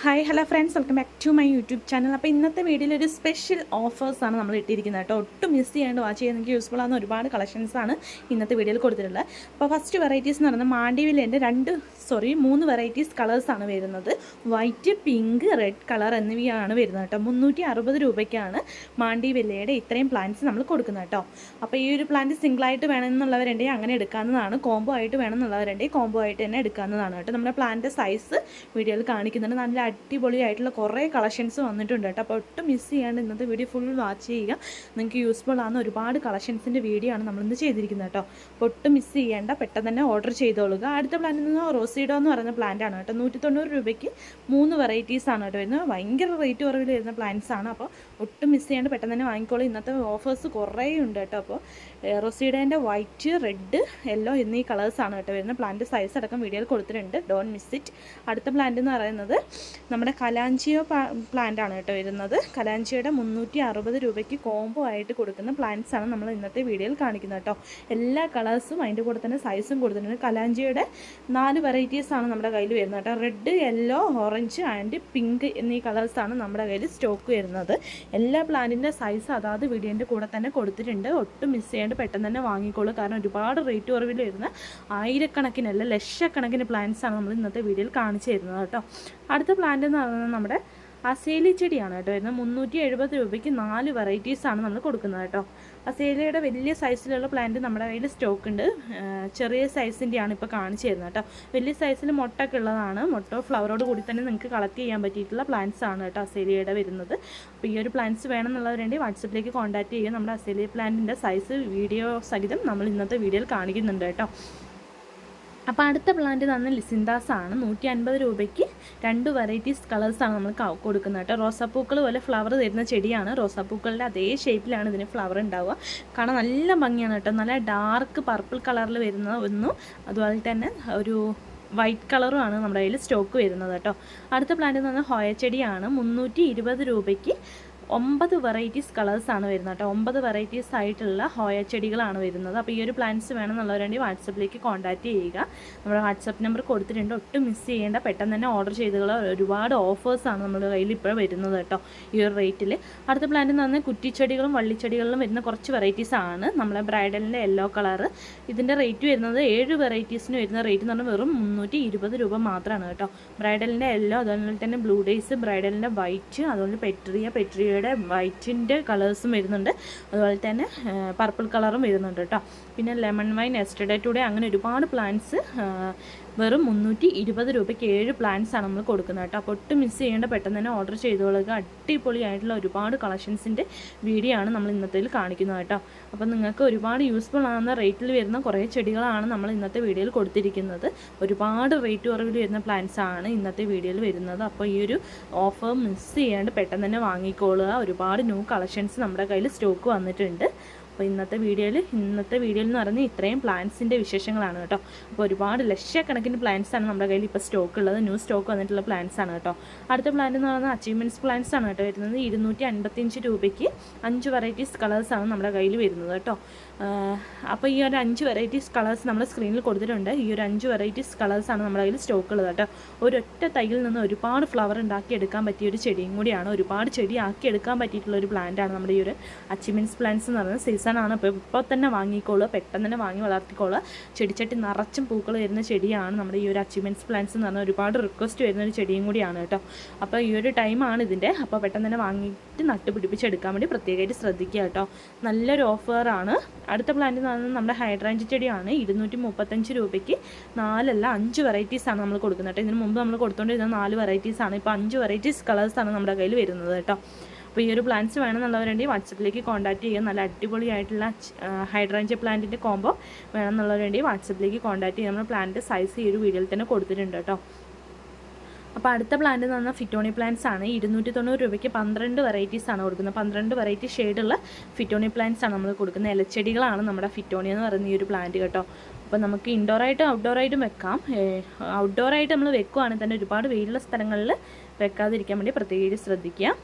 Hi hello friends welcome back to my YouTube channel അപ്പോൾ ഇന്നത്തെ വീഡിയോയിൽ ഒരു സ്പെഷ്യൽ ഓഫേഴ്സാണ് നമ്മൾ ഇട്ടിരിക്കുന്നത് കേട്ടോ. ഒട്ടും മിസ് ചെയ്യാണ്ട് വാച്ച് ചെയ്യാൻ എനിക്ക് യൂസ്ഫുൾ ആകുന്ന ഒരുപാട് കളക്ഷൻസാണ് ഇന്നത്തെ വീഡിയോയിൽ കൊടുത്തിട്ടുള്ളത്. അപ്പോൾ ഫസ്റ്റ് വെറൈറ്റീസ് എന്ന് പറയുന്നത് മാണ്ടിവിലേന്റെ രണ്ട് സോറി മൂന്ന് വെറൈറ്റീസ് കളേഴ്സാണ് വരുന്നത്. വൈറ്റ് പിങ്ക് റെഡ് കളർ എന്നിവയാണ് വരുന്നത് കേട്ടോ. മുന്നൂറ്റി അറുപത് രൂപയ്ക്കാണ് മാണ്ടിവില്ലയുടെ ഇത്രയും പ്ലാന്റ്സ് നമ്മൾ കൊടുക്കുന്നത് കേട്ടോ. അപ്പോൾ ഈ ഒരു പ്ലാന്റ് സിംഗിളായിട്ട് വേണമെന്നുള്ളവരുണ്ടെങ്കിൽ അങ്ങനെ എടുക്കാവുന്നതാണ്. കോംബോ ആയിട്ട് വേണമെന്നുള്ളവരുണ്ടെങ്കിൽ കോംബോ ആയിട്ട് തന്നെ എടുക്കാവുന്നതാണ് കേട്ടോ. നമ്മുടെ പ്ലാന്റ് സൈസ് വീഡിയോയിൽ കാണിക്കുന്നുണ്ട്. നല്ല അടിപൊളിയായിട്ടുള്ള കുറേ കളക്ഷൻസ് വന്നിട്ടുണ്ട് കേട്ടോ. അപ്പോൾ ഒട്ടും മിസ് ചെയ്യാണ്ട് ഇന്നത്തെ വീഡിയോ ഫുൾ വാച്ച് ചെയ്യുക. നിങ്ങൾക്ക് യൂസ്ഫുൾ ആകുന്ന ഒരുപാട് കളക്ഷൻസിന്റെ വീഡിയോ ആണ് നമ്മളിന്ന് ചെയ്തിരിക്കുന്നത് കേട്ടോ. അപ്പോൾ ഒട്ടും മിസ് ചെയ്യേണ്ട പെട്ടെന്ന് തന്നെ ഓർഡർ ചെയ്തോളുക. അടുത്ത പ്ലാനിൽ നിന്ന് റോസിഡോ എന്ന് പറയുന്ന പ്ലാന്റ് ആണ് കേട്ടോ. നൂറ്റി തൊണ്ണൂറ് രൂപയ്ക്ക് മൂന്ന് വെറൈറ്റീസ് ആണ് കേട്ടോ വരുന്നത്. ഭയങ്കര റേറ്റ് കുറവിൽ വരുന്ന പ്ലാന്റ്സ് ആണ്. അപ്പോൾ ഒട്ടും മിസ് ചെയ്യാണ്ട് പെട്ടെന്ന് തന്നെ വാങ്ങിക്കോളൂ. ഇന്നത്തെ ഓഫേഴ്സ് കുറേ ഉണ്ട് കേട്ടോ. അപ്പോൾ റൊസീഡേന്റെ വൈറ്റ് റെഡ് യെല്ലോ എന്നീ കളേഴ്സ് ആണ് കേട്ടോ വരുന്നത്. പ്ലാന്റ് സൈസ് അടക്കം വീഡിയോയിൽ കൊടുത്തിട്ടുണ്ട്. ഡോൺ മിസ് ഇറ്റ് അടുത്ത പ്ലാന്റ് എന്ന് പറയുന്നത് നമ്മുടെ കലാഞ്ചിയോ പ്ലാന്റ് ആണ് കേട്ടോ വരുന്നത്. കലാഞ്ചിയുടെ മുന്നൂറ്റി അറുപത് രൂപയ്ക്ക് കോംബോ ആയിട്ട് കൊടുക്കുന്ന പ്ലാന്റ്സ് ആണ് നമ്മൾ ഇന്നത്തെ വീഡിയോയിൽ കാണിക്കുന്നത് കേട്ടോ. എല്ലാ കളേഴ്സും അതിന്റെ കൂടെ തന്നെ സൈസും കൊടുത്തിട്ടുണ്ട് കലാഞ്ചിയുടെ നാല് വെറൈറ്റീസ് ആണ് നമ്മുടെ കയ്യിൽ വരുന്നത് കേട്ടോ. Red yellow orange and pink എന്നീ കളേഴ്സാണ് നമ്മുടെ കയ്യിൽ സ്റ്റോക്ക് വരുന്നത്. എല്ലാ പ്ലാന്റിന്റെ സൈസ് അതാത് വീഡിയോന്റെ കൂടെ തന്നെ കൊടുത്തിട്ടുണ്ട്. ഒട്ടും മിസ് ചെയ്യാണ്ട് പെട്ടെന്ന് തന്നെ വാങ്ങിക്കോളൂ. കാരണം ഒരുപാട് റേറ്റ് കുറവിൽ വരുന്ന ആയിരക്കണക്കിനല്ല ലക്ഷക്കണക്കിന് പ്ലാന്റ്സ് ആണ് നമ്മൾ ഇന്നത്തെ വീഡിയോയിൽ കാണിച്ചു തരുന്നത് കേട്ടോ. അടുത്ത പ്ലാന്റ് എന്ന് പറയുന്നത് നമ്മുടെ അസേലി ചെടിയാണ് കേട്ടോ. വരുന്നത് മുന്നൂറ്റി എഴുപത് രൂപയ്ക്ക് നാല് വെറൈറ്റീസാണ് നമ്മൾ കൊടുക്കുന്നത് കേട്ടോ. അസേലിയുടെ വലിയ സൈസിലുള്ള പ്ലാന്റ് നമ്മുടെ കയ്യിൽ സ്റ്റോക്ക് ഉണ്ട്. ചെറിയ സൈസിന്റെയാണ് ഇപ്പോൾ കാണിച്ചു തരുന്നത് കേട്ടോ. വലിയ സൈസിൽ മുട്ടൊക്കെ ഉള്ളതാണ്. മുട്ട ഫ്ലവറോട് കൂടി തന്നെ നിങ്ങൾക്ക് കളക്ട് ചെയ്യാൻ പറ്റിയിട്ടുള്ള പ്ലാന്റ്സ് ആണ് കേട്ടോ അസേലിയുടെ വരുന്നത്. അപ്പോൾ ഈ ഒരു പ്ലാന്റ്സ് വേണമെന്നുള്ളവരുണ്ടെങ്കിൽ വാട്സപ്പിലേക്ക് കോൺടാക്ട് ചെയ്യുക. നമ്മുടെ അസേലി പ്ലാന്റിന്റെ സൈസ് വീഡിയോ സഹിതം നമ്മൾ ഇന്നത്തെ വീഡിയോയിൽ കാണിക്കുന്നുണ്ട് കേട്ടോ. അപ്പോൾ അടുത്ത പ്ലാന്റ് തന്ന ലിസിൻദാസ് ആണ്. നൂറ്റി അൻപത് രൂപയ്ക്ക് രണ്ട് വെറൈറ്റീസ് കളേഴ്സാണ് നമ്മൾ കൊടുക്കുന്നത് കേട്ടോ. റോസാപ്പൂക്കൾ പോലെ ഫ്ലവർ തരുന്ന ചെടിയാണ്. റോസാപ്പൂക്കളുടെ അതേ ഷേപ്പിലാണ് ഇതിന് ഫ്ലവർ ഉണ്ടാവുക. കാരണം നല്ല ഭംഗിയാണ് കേട്ടോ. നല്ല ഡാർക്ക് പർപ്പിൾ കളറിൽ വരുന്ന ഒന്നും അതുപോലെ തന്നെ ഒരു വൈറ്റ് കളറും ആണ് നമ്മുടെ കയ്യിൽ സ്റ്റോക്ക് വരുന്നത് കേട്ടോ. അടുത്ത പ്ലാന്റ് പറഞ്ഞാൽ ഹോയ ചെടിയാണ്. മുന്നൂറ്റി ഇരുപത് രൂപയ്ക്ക് ഒമ്പത് വെറൈറ്റീസ് കളേഴ്സാണ് വരുന്നത് കേട്ടോ. ഒമ്പത് വെറൈറ്റീസ് ആയിട്ടുള്ള ഹോയ ചെടികളാണ് വരുന്നത്. അപ്പോൾ ഈ ഒരു പ്ലാന്റ്സ് വേണമെന്നുള്ളവരുണ്ടെങ്കിൽ വാട്സപ്പിലേക്ക് കോൺടാക്റ്റ് ചെയ്യുക. നമ്മുടെ വാട്സപ്പ് നമ്പർ കൊടുത്തിട്ടുണ്ട്. ഒട്ടും മിസ് ചെയ്യേണ്ട. പെട്ടെന്ന് തന്നെ ഓർഡർ ചെയ്തുള്ള ഒരുപാട് ഓഫേഴ്സാണ് നമ്മുടെ കയ്യിൽ ഇപ്പോൾ വരുന്നത് കേട്ടോ ഈ ഒരു റേറ്റിൽ അടുത്ത പ്ലാന്റ് എന്ന് പറഞ്ഞാൽ കുറ്റിച്ചെടികളും വള്ളിച്ചെടികളിലും വരുന്ന കുറച്ച് വെറൈറ്റീസ് ആണ് നമ്മളെ ബ്രൈഡലിന്റെ യെല്ലോ കളറ് ഇതിന്റെ റേറ്റ് വരുന്നത് ഏഴ് വെറൈറ്റീസിന് വരുന്ന റേറ്റ് എന്ന് പറഞ്ഞാൽ വെറും മുന്നൂറ്റി ഇരുപത് രൂപ മാത്രമാണ് കേട്ടോ. ബ്രൈഡലിന്റെ യെല്ലോ അതുപോലെ തന്നെ ബ്ലൂ ഡേയ്സ് ബ്രൈഡലിന്റെ വൈറ്റ് അതുപോലെ പെട്രിയ പെട്രിയ പെട്രിയയുടെ വൈറ്റിന്റെ കളേഴ്സും വരുന്നുണ്ട്. അതുപോലെ തന്നെ പർപ്പിൾ കളറും വരുന്നുണ്ട് കേട്ടോ. പിന്നെ ലെമൺ വൈൻ എസ്റ്റഡേറ്റൂടെ ടുഡേ അങ്ങനെ ഒരുപാട് പ്ലാന്റ്സ് വെറും മുന്നൂറ്റി ഇരുപത് രൂപയ്ക്ക് ഏഴ് പ്ലാന്റ്സ് ആണ് നമ്മൾ കൊടുക്കുന്നത് കേട്ടോ. അപ്പോൾ ഒട്ടും മിസ് ചെയ്യേണ്ട പെട്ടെന്ന് തന്നെ ഓർഡർ ചെയ്തോളുക അടിപൊളിയായിട്ടുള്ള ഒരുപാട് കളക്ഷൻസിന്റെ വീഡിയോ ആണ് നമ്മൾ ഇന്നത്തേൽ കാണിക്കുന്നത് കേട്ടോ. അപ്പോൾ നിങ്ങൾക്ക് ഒരുപാട് യൂസ്ഫുൾ ആകുന്ന റേറ്റിൽ വരുന്ന കുറേ ചെടികളാണ് നമ്മൾ ഇന്നത്തെ വീഡിയോയിൽ കൊടുത്തിരിക്കുന്നത്. ഒരുപാട് റേറ്റ് കുറവിൽ വരുന്ന പ്ലാന്റ്സ് ആണ് ഇന്നത്തെ വീഡിയോയിൽ വരുന്നത്. അപ്പോൾ ഈ ഒരു ഓഫർ മിസ് ചെയ്യാണ്ട് പെട്ടെന്ന് തന്നെ വാങ്ങിക്കോളുക. ഒരുപാട് ന്യൂ കളക്ഷൻസ് നമ്മുടെ കയ്യിൽ സ്റ്റോക്ക് വന്നിട്ടുണ്ട്. അപ്പോൾ ഇന്നത്തെ വീഡിയോയിൽ ഇന്നത്തെ വീഡിയോയിൽ എന്ന് പറഞ്ഞാൽ ഇത്രയും പ്ലാന്റ്സിന്റെ വിശേഷങ്ങളാണ് കേട്ടോ. അപ്പോൾ ഒരുപാട് ലക്ഷക്കണക്കിന് പ്ലാന്റ്സ് ആണ് നമ്മുടെ കയ്യിൽ ഇപ്പോൾ സ്റ്റോക്ക് ഉള്ളത്. ന്യൂ സ്റ്റോക്ക് വന്നിട്ടുള്ള പ്ലാന്റ്സ് ആണ് കേട്ടോ. അടുത്ത പ്ലാന്റ് എന്ന് പറയുന്നത് അച്ചീവ്മെന്റ്സ് പ്ലാന്റ്സ് ആണ് കേട്ടോ വരുന്നത്. ഇരുന്നൂറ്റി അൻപത്തിയഞ്ച് രൂപയ്ക്ക് അഞ്ച് വെറൈറ്റീസ് കളേഴ്സ് ആണ് നമ്മുടെ കയ്യിൽ വരുന്നത് കേട്ടോ. അപ്പോൾ ഈ ഒരു അഞ്ച് വെറൈറ്റീസ് കളേഴ്സ് നമ്മൾ സ്ക്രീനിൽ കൊടുത്തിട്ടുണ്ട്. ഈ ഒരു അഞ്ച് വെറൈറ്റീസ് കളേഴ്സ് ആണ് നമ്മുടെ കയ്യിൽ സ്റ്റോക്ക് ഉള്ളത് കേട്ടോ. ഒരൊറ്റ തൈയിൽ നിന്ന് ഒരുപാട് ഫ്ലവർ ഉണ്ടാക്കി എടുക്കാൻ പറ്റിയ ഒരു ചെടിയും കൂടിയാണ്. ഒരുപാട് ചെടി ആക്കി എടുക്കാൻ പറ്റിയിട്ടുള്ള ഒരു പ്ലാന്റ് ആണ് നമ്മുടെ ഈ ഒരു അച്ചീവ്മെന്റ്സ് പ്ലാന്റ്സ് എന്ന് പറയുന്നത്. സീസൺ ആണ് അപ്പോൾ ഇപ്പോൾ തന്നെ വാങ്ങിക്കോളൂ പെട്ടെന്ന് തന്നെ വാങ്ങി വളർത്തിക്കോളൂ. ചെടിച്ചട്ടി നിറച്ചും പൂക്കൾ വരുന്ന ചെടിയാണ് നമ്മുടെ ഈ ഒരു അച്ചീവ്മെന്റ്സ് പ്ലാന്റ്സ് എന്ന് പറഞ്ഞാൽ ഒരുപാട് റിക്വസ്റ്റ് വരുന്ന ഒരു ചെടിയും കൂടിയാണ് കേട്ടോ. അപ്പോൾ ഈ ഒരു ടൈമാണ് ഇതിന്റെ അപ്പോൾ പെട്ടെന്ന് തന്നെ വാങ്ങിയിട്ട് നട്ടുപിടിപ്പിച്ചെടുക്കാൻ വേണ്ടി പ്രത്യേകമായിട്ട് ശ്രദ്ധിക്കുക കേട്ടോ. നല്ലൊരു ഓഫറാണ് അടുത്ത പ്ലാന്റ് എന്ന് പറഞ്ഞാൽ നമ്മുടെ ഹൈഡ്രാഞ്ച് ചെടിയാണ്. ഇരുന്നൂറ്റി മുപ്പത്തഞ്ച് രൂപയ്ക്ക് നാലല്ല അഞ്ച് വെറൈറ്റീസാണ് നമ്മൾ കൊടുക്കുന്നത് കേട്ടോ. ഇതിന് മുമ്പ് നമ്മൾ കൊടുത്തുകൊണ്ടിരുന്ന നാല് വെറൈറ്റീസാണ് ഇപ്പോൾ അഞ്ച് വെറൈറ്റീസ് കളേഴ്സാണ് നമ്മുടെ കയ്യിൽ വരുന്നത് കേട്ടോ. അപ്പോൾ ഈ ഒരു പ്ലാന്റ്സ് വേണമെന്നുള്ളവരുണ്ടെങ്കിൽ വാട്സപ്പിലേക്ക് കോൺടാക്ട് ചെയ്യുക. നല്ല അടിപൊളിയായിട്ടുള്ള ഹൈഡ്രാഞ്ച് പ്ലാന്റിന്റെ കോംബോ വേണമെന്നുള്ളവരുണ്ടെങ്കിൽ വാട്സപ്പിലേക്ക് കോൺടാക്ട് ചെയ്യുക. നമ്മൾ പ്ലാന്റ് സൈസ് ഈ ഒരു വീഡിയോയിൽ തന്നെ കൊടുത്തിട്ടുണ്ട് കേട്ടോ അപ്പോൾ അടുത്ത പ്ലാന്റ് എന്ന് പറഞ്ഞാൽ ഫിറ്റോണി പ്ലാന്റ്സ് ആണ്. ഇരുന്നൂറ്റി തൊണ്ണൂറ് രൂപയ്ക്ക് പന്ത്രണ്ട് വെറൈറ്റീസ് ആണ് കൊടുക്കുന്നത്. പന്ത്രണ്ട് വെറൈറ്റി ഷെയ്ഡുള്ള ഫിറ്റോണി പ്ലാന്റ്സ് ആണ് നമ്മൾ കൊടുക്കുന്നത്. ഇലച്ചെടികളാണ് നമ്മുടെ ഫിറ്റോണി എന്ന് പറയുന്ന ഈ ഒരു പ്ലാന്റ് കേട്ടോ. അപ്പോൾ നമുക്ക് ഇൻഡോറായിട്ടും ഔട്ട്ഡോറായിട്ടും വെക്കാം. ഔട്ട്ഡോറായിട്ട് നമ്മൾ വെക്കുവാണെങ്കിൽ തന്നെ ഒരുപാട് വെയിലുള്ള സ്ഥലങ്ങളിൽ വെക്കാതിരിക്കാൻ വേണ്ടി പ്രത്യേകിച്ച് ശ്രദ്ധിക്കുക.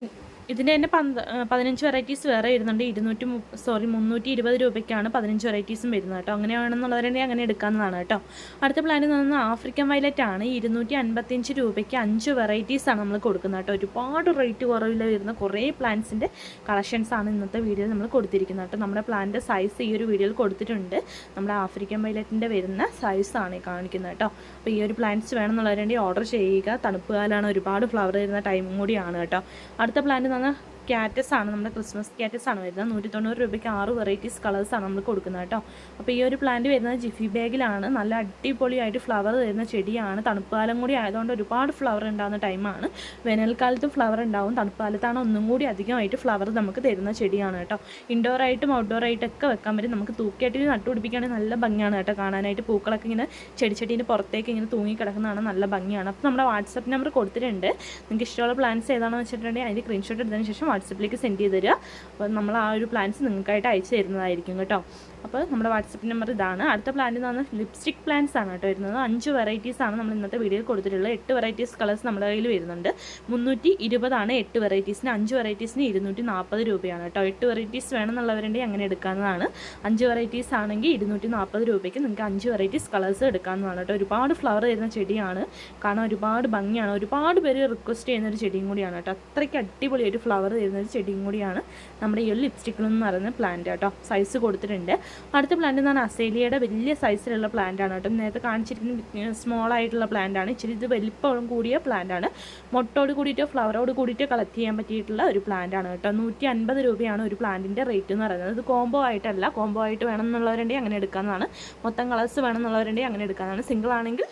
Thank you. ഇതിന്റെ തന്നെ പന്ത് പതിനഞ്ച് വെറൈറ്റീസ് വേറെ വരുന്നുണ്ട്. ഇരുന്നൂറ്റി സോറി മുന്നൂറ്റി ഇരുപത് രൂപയ്ക്കാണ് പതിനഞ്ച് വെറൈറ്റീസും വരുന്നത് കേട്ടോ. അങ്ങനെയാണെന്നുള്ളവരുണ്ടെങ്കിൽ അങ്ങനെ എടുക്കാവുന്നതാണ് കേട്ടോ. അടുത്ത പ്ലാനിൽ നിന്ന് ആഫ്രിക്കൻ വയലറ്റ് ആണ്. ഇരുന്നൂറ്റി അൻപത്തിയഞ്ച് രൂപയ്ക്ക് അഞ്ച് വെറൈറ്റീസാണ് നമ്മൾ കൊടുക്കുന്നത് കേട്ടോ. ഒരുപാട് റേറ്റ് കുറവിൽ വരുന്ന കുറേ പ്ലാന്റ്സിന്റെ കളക്ഷൻസ് ആണ് ഇന്നത്തെ വീഡിയോയിൽ നമ്മൾ കൊടുത്തിരിക്കുന്നത് കേട്ടോ. നമ്മുടെ പ്ലാന്റിന്റെ സൈസ് ഈ ഒരു വീഡിയോയിൽ കൊടുത്തിട്ടുണ്ട്. നമ്മുടെ ആഫ്രിക്കൻ വയലറ്റിന്റെ വരുന്ന സൈസാണ് കാണിക്കുന്നത് കേട്ടോ. അപ്പോൾ ഈ ഒരു പ്ലാന്റ്സ് വേണമെന്നുള്ളവരുണ്ടെങ്കിൽ ഓർഡർ ചെയ്യുക. തണുപ്പ് കാലമാണ് ഒരുപാട് ഫ്ലവർ വരുന്ന ടൈമും കൂടിയാണ് കേട്ടോ. അടുത്ത പ്ലാന്റ് എന്ന് ക്യാറ്റസ് ആണ് നമ്മുടെ ക്രിസ്മസ് ക്യാറ്റസ് ആണ് വരുന്നത്. നൂറ്റി തൊണ്ണൂറ് രൂപയ്ക്ക് ആറ് വെറൈറ്റീസ് കളേഴ്സ് ആണ് നമ്മൾ കൊടുക്കുന്നത് കേട്ടോ. അപ്പോൾ ഈ ഒരു പ്ലാന്റ് വരുന്നത് ജിഫി ബാഗിലാണ് നല്ല അടിപൊളിയായിട്ട് ഫ്ലവർ തരുന്ന ചെടിയാണ്. തണുപ്പ് കാലം കൂടി ആയതുകൊണ്ട് ഒരുപാട് ഫ്ലവർ ഉണ്ടാകുന്ന ടൈമാണ് വേനൽക്കാലത്തും ഫ്ലവർ ഉണ്ടാവും. തണുപ്പ് കാലത്താണ് ഒന്നും കൂടി അധികമായിട്ട് ഫ്ലവർ നമുക്ക് തരുന്ന ചെടിയാണ് കേട്ടോ. ഇൻഡോർ ആയിട്ടും ഔട്ട്ഡോർ ആയിട്ടൊക്കെ വെക്കാൻ പറ്റും. നമുക്ക് തൂക്കിയായിട്ട് നട്ടുപിടിപ്പിക്കുകയാണെങ്കിൽ നല്ല ഭംഗിയാണ് കേട്ടോ കാണാനായിട്ട്. പൂക്കളൊക്കെ ഇങ്ങനെ ചെടിച്ചെടീന്റെ പുറത്തേക്ക് ഇങ്ങനെ തൂങ്ങി കിടക്കുന്നതാണ് നല്ല ഭംഗിയാണ്. അപ്പോൾ നമ്മുടെ വാട്സപ്പ് നമ്പർ കൊടുത്തിട്ടുണ്ട്. നിങ്ങൾക്ക് ഇഷ്ടമുള്ള പ്ലാൻസ് ഏതാണെന്ന് വെച്ചിട്ടുണ്ടെങ്കിൽ അതിന്റെ സ്ക്രീൻഷോട്ട് എടുത്തതിന് ശേഷം വാട്സപ്പിലേക്ക് സെൻഡ് ചെയ്ത് തരിക. അപ്പോൾ നമ്മൾ ആ ഒരു പ്ലാൻസ് നിങ്ങൾക്കായിട്ട് അയച്ചു തരുന്നതായിരിക്കും കേട്ടോ. അപ്പോൾ നമ്മുടെ വാട്സപ്പ് നമ്പർ ഇതാണ്. അടുത്ത പ്ലാന്റ് എന്ന് പറഞ്ഞാൽ ലിപ്സ്റ്റിക് പ്ലാന്റ്സ് ആണ് കേട്ടോ വരുന്നത്. അഞ്ച് വെറൈറ്റീസ് ആണ് നമ്മൾ ഇന്നത്തെ വീഡിയോയിൽ കൊടുത്തിട്ടുള്ളത്. എട്ട് വെറൈറ്റീസ് കളേഴ്സ് നമ്മുടെ കയ്യിൽ വരുന്നുണ്ട്. മുന്നൂറ്റി ഇരുപതാണ് എട്ട് വെറൈറ്റീസിന് അഞ്ച് വെറൈറ്റീസിന് ഇരുന്നൂറ്റി നാൽപ്പത് രൂപയാണ് കേട്ടോ. എട്ട് വെറൈറ്റീസ് വേണമെന്നുള്ളവരുണ്ടെങ്കിൽ അങ്ങനെ എടുക്കാവുന്നതാണ്. അഞ്ച് വെറൈറ്റീസ് ആണെങ്കിൽ ഇരുന്നൂറ്റി നാൽപ്പത് രൂപയ്ക്ക് നിങ്ങൾക്ക് അഞ്ച് വെറൈറ്റീസ് കളേഴ്സ് എടുക്കാവുന്നതാണ് കേട്ടോ. ഒരുപാട് ഫ്ലവർ തരുന്ന ചെടിയാണ്. കാണാൻ ഒരുപാട് ഭംഗിയാണ്. ഒരുപാട് പേര് റിക്വസ്റ്റ് ചെയ്യുന്ന ഒരു ചെടിയും കൂടിയാണ് കേട്ടോ. അത്രയ്ക്ക് അടിപൊളിയായിട്ട് ഫ്ലവർ തരുന്ന ഒരു ചെടിയും കൂടിയാണ് നമ്മുടെ ഈ ഒരു ലിപ്സ്റ്റിക്കിൽ എന്ന് പറയുന്ന പ്ലാന്റ് കേട്ടോ. സൈസ് കൊടുത്തിട്ടുണ്ട്. അടുത്ത പ്ലാന്റ് എന്ന് പറഞ്ഞാൽ അസേലിയയുടെ വലിയ സൈസിലുള്ള പ്ലാന്റ് ആണ് കേട്ടോ. നേരത്തെ കാണിച്ചിരിക്കുന്ന സ്മോൾ ആയിട്ടുള്ള പ്ലാന്റ് ആണ്. ഇച്ചിരി ഇത് വലിപ്പം കൂടിയ പ്ലാന്റ് ആണ്. മൊട്ടോട് കൂടിയിട്ട് ഫ്ലവറോട് കൂടിയിട്ട് കളക്ട് ചെയ്യാൻ പറ്റിയിട്ടുള്ള ഒരു പ്ലാന്റ് ആണ് കേട്ടോ. നൂറ്റി അൻപത് രൂപയാണ് ഒരു പ്ലാന്റിന്റെ റേറ്റ് എന്ന് പറയുന്നത്. ഇത് കോംബോ ആയിട്ടല്ല കോംബോ ആയിട്ട് വേണം എന്നുള്ളവരുടെ അങ്ങനെ എടുക്കാവുന്നതാണ്. മൊത്തം കളേഴ്സ് വേണം എന്നുള്ളവരുടെ അങ്ങനെ എടുക്കാവുന്നതാണ്. സിംഗിൾ ആണെങ്കിൽ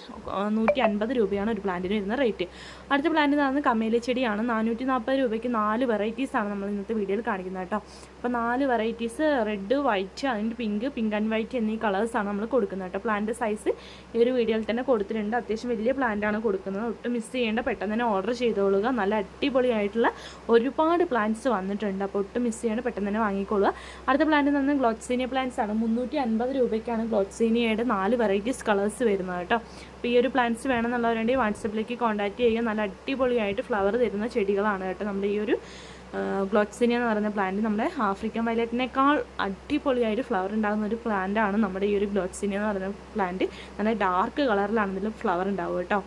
നൂറ്റി അൻപത് രൂപയാണ് ഒരു പ്ലാന്റിന് വരുന്ന റേറ്റ് അടുത്ത പ്ലാന്റ് എന്ന് പറയുന്നത് കമേലി ചെടിയാണ് നാനൂറ്റി നാൽപ്പത് രൂപയ്ക്ക് നാല് വെറൈറ്റീസ് ആണ് നമ്മൾ ഇന്നത്തെ വീഡിയോയിൽ കാണിക്കുന്നത് കേട്ടോ. അപ്പോൾ നാല് വെറൈറ്റീസ് റെഡ് വൈറ്റ് അതിന്റെ പിങ്ക് പിങ്ക് ആൻഡ് വൈറ്റ് എന്നീ കളേഴ്സാണ് നമ്മൾ കൊടുക്കുന്നത് കേട്ടോ. പ്ലാന്റ് സൈസ് ഈ ഒരു വീഡിയോയിൽ തന്നെ കൊടുത്തിട്ടുണ്ട്. അത്യാവശ്യം വലിയ പ്ലാന്റാണ് കൊടുക്കുന്നത്. ഒട്ടും മിസ് ചെയ്യേണ്ട പെട്ടെന്ന് തന്നെ ഓർഡർ ചെയ്തോളുക. നല്ല അടിപൊളിയായിട്ടുള്ള ഒരുപാട് പ്ലാന്റ്സ് വന്നിട്ടുണ്ട്. അപ്പോൾ ഒട്ടും മിസ് ചെയ്യേണ്ട പെട്ടെന്ന് തന്നെ വാങ്ങിക്കൊള്ളുക. അടുത്ത പ്ലാന്റ് നിന്ന് ഗ്ലോത്സീനിയ പ്ലാന്റ്സ് ആണ്. മുന്നൂറ്റി അൻപത് രൂപയ്ക്കാണ് ഗ്ലോത്സീനിയയുടെ നാല് വെറൈറ്റീസ് കളേഴ്സ് വരുന്നത് കേട്ടോ. അപ്പോൾ ഈ ഒരു പ്ലാന്റ്സ് വേണമെന്നുള്ളവരുണ്ടെങ്കിൽ വാട്സപ്പിലേക്ക് കോൺടാക്ട് ചെയ്യുക. നല്ല അടിപൊളിയായിട്ട് ഫ്ലവർ തരുന്ന ചെടികളാണ് കേട്ടോ നമ്മുടെ ഈ ഒരു ഗ്ലോട്ട്സിനിയ എന്ന് പറയുന്ന പ്ലാന്റ് നമ്മുടെ ആഫ്രിക്കൻ വയലറ്റിനേക്കാൾ അടിപൊളിയായിട്ട് ഫ്ലവർ ഉണ്ടാകുന്ന ഒരു പ്ലാന്റ് ആണ് നമ്മുടെ ഈ ഒരു ഗ്ലോക്സിനിയ എന്ന് പറയുന്ന പ്ലാന്റ് നല്ല ഡാർക്ക് കളറിലാണ് ഫ്ലവർ ഉണ്ടാവുക കേട്ടോ.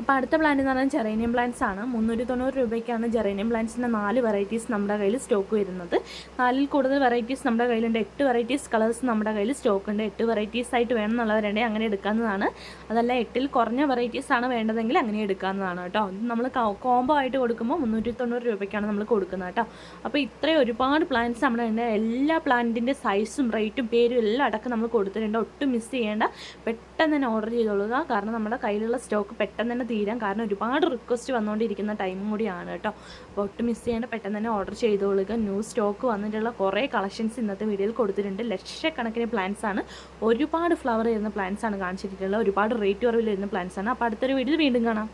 അപ്പോൾ അടുത്ത പ്ലാന്റ് എന്ന് പറഞ്ഞാൽ ജെറേനിയം പ്ലാന്റ്സ് ആണ്. മുന്നൂറ്റി തൊണ്ണൂറ് രൂപയ്ക്കാണ് ജെറേനിയം പ്ലാന്റ്സിന്റെ നാല് വെറൈറ്റീസ് നമ്മുടെ കയ്യിൽ സ്റ്റോക്ക് വരുന്നത്. നാലിൽ കൂടുതൽ വെറൈറ്റീസ് നമ്മുടെ കയ്യിലുണ്ട്. എട്ട് വെറൈറ്റീസ് കളേഴ്സ് നമ്മുടെ കയ്യിൽ സ്റ്റോക്ക് ഉണ്ട്. എട്ട് വെറൈറ്റീസ് ആയിട്ട് വേണം എന്നുള്ളവരുണ്ടെങ്കിൽ അങ്ങനെ എടുക്കാവുന്നതാണ്. അതല്ല എട്ടിൽ കുറഞ്ഞ വെറൈറ്റീസ് ആണ് വേണ്ടതെങ്കിൽ അങ്ങനെ എടുക്കാവുന്നതാണ് കേട്ടോ. നമ്മൾ കോംബോ ആയിട്ട് കൊടുക്കുമ്പോൾ മുന്നൂറ്റി തൊണ്ണൂറ് രൂപയ്ക്കാണ് നമ്മൾ കൊടുക്കുന്നത് കേട്ടോ. അപ്പോൾ ഇത്രയും ഒരുപാട് പ്ലാന്റ്സ് നമ്മുടെ ഉണ്ട് എല്ലാ പ്ലാന്റിന്റെ സൈസും റേറ്റും പേരും എല്ലാം അടക്കം നമ്മൾ കൊടുത്തിട്ടുണ്ട്. ഒട്ടും മിസ് ചെയ്യേണ്ട പെട്ടെന്ന് തന്നെ ഓർഡർ ചെയ്തോളുക. കാരണം നമ്മുടെ കയ്യിലുള്ള സ്റ്റോക്ക് പെട്ടെന്ന് തന്നെ തീരാൻ കാരണം ഒരുപാട് റിക്വസ്റ്റ് വന്നുകൊണ്ടിരിക്കുന്ന ടൈമും കൂടിയാണ് കേട്ടോ. അപ്പോൾ ഒട്ടും മിസ് ചെയ്യാണ്ട് പെട്ടെന്ന് തന്നെ ഓർഡർ ചെയ്തോളുക. ന്യൂ സ്റ്റോക്ക് വന്നിട്ടുള്ള കുറേ കളക്ഷൻസ് ഇന്നത്തെ വീഡിയോയിൽ കൊടുത്തിട്ടുണ്ട്. ലക്ഷക്കണക്കിന് പ്ലാൻസ് ആണ്. ഒരുപാട് ഫ്ലവർ ചെയ്യുന്ന പ്ലാൻസ് ആണ് കാണിച്ചിട്ടുള്ളത്. ഒരുപാട് റേറ്റ് കുറവിൽ വരുന്ന പ്ലാൻസ് ആണ്. അപ്പോൾ അടുത്തൊരു വീഡിയോയിൽ വീണ്ടും കാണാം.